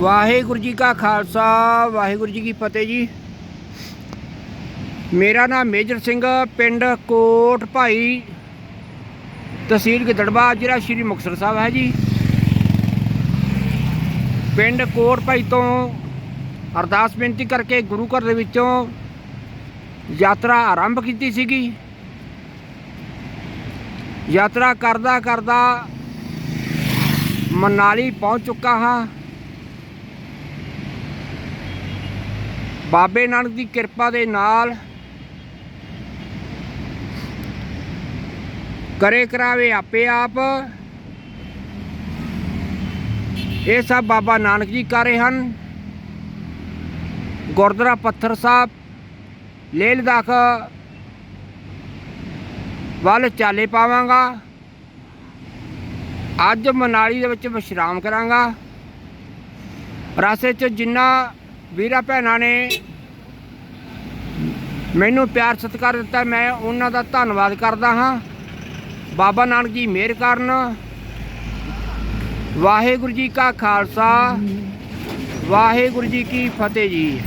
ਵਾਹਿਗੁਰੂ ਜੀ ਕਾ ਖਾਲਸਾ, ਵਾਹਿਗੁਰੂ ਜੀ ਕੀ ਫਤਿਹ ਜੀ। ਮੇਰਾ ਨਾਮ ਮੇਜਰ ਸਿੰਘ, ਪਿੰਡ ਕੋਟ ਭਾਈ ਤਹਿਸੀਲ ਗਿੱਦੜਬਾਹਾ ਜ਼ਿਲ੍ਹਾ ਸ਼੍ਰੀ ਮੁਕਤਸਰ ਸਾਹਿਬ ਹੈ ਜੀ। ਪਿੰਡ ਕੋਟ ਭਾਈ ਤੋਂ ਅਰਦਾਸ ਬੇਨਤੀ ਕਰਕੇ ਗੁਰੂ ਘਰ ਦੇ ਵਿੱਚੋਂ ਯਾਤਰਾ ਆਰੰਭ ਕੀਤੀ ਸੀਗੀ। ਯਾਤਰਾ ਕਰਦਾ ਕਰਦਾ ਮਨਾਲੀ ਪਹੁੰਚ ਚੁੱਕਾ ਹਾਂ। ਬਾਬੇ ਨਾਨਕ ਦੀ ਕਿਰਪਾ ਦੇ ਨਾਲ ਕਰੇ ਕਰਾਵੇ ਆਪੇ ਆਪ। ਇਹ ਸਭ ਬਾਬਾ ਨਾਨਕ ਜੀ ਕਰ ਰਹੇ ਹਨ। ਗੁਰਦੁਆਰਾ ਪੱਥਰ ਸਾਹਿਬ, ਲੇਹ ਲਦਾਖ ਵੱਲ ਚਾਲੇ ਪਾਵਾਂਗਾ। ਅੱਜ ਮਨਾਲੀ ਦੇ ਵਿੱਚ ਵਿਸ਼ਰਾਮ ਕਰਾਂਗਾ। ਰਸਤੇ 'ਚ ਜਿੰਨਾ ਵੀਰਾਂ ਭੈਣਾਂ ਨੇ ਮੈਨੂੰ ਪਿਆਰ ਸਤਿਕਾਰ ਦਿੱਤਾ। ਮੈਂ ਉਹਨਾਂ ਦਾ ਧੰਨਵਾਦ ਕਰਦਾ ਹਾਂ। ਬਾਬਾ ਨਾਨਕ ਜੀ ਮਿਹਰ ਕਰਨ। ਵਾਹਿਗੁਰੂ ਜੀ ਕਾ ਖਾਲਸਾ। ਵਾਹਿਗੁਰੂ ਜੀ ਕੀ ਫਤਿਹ ਜੀ।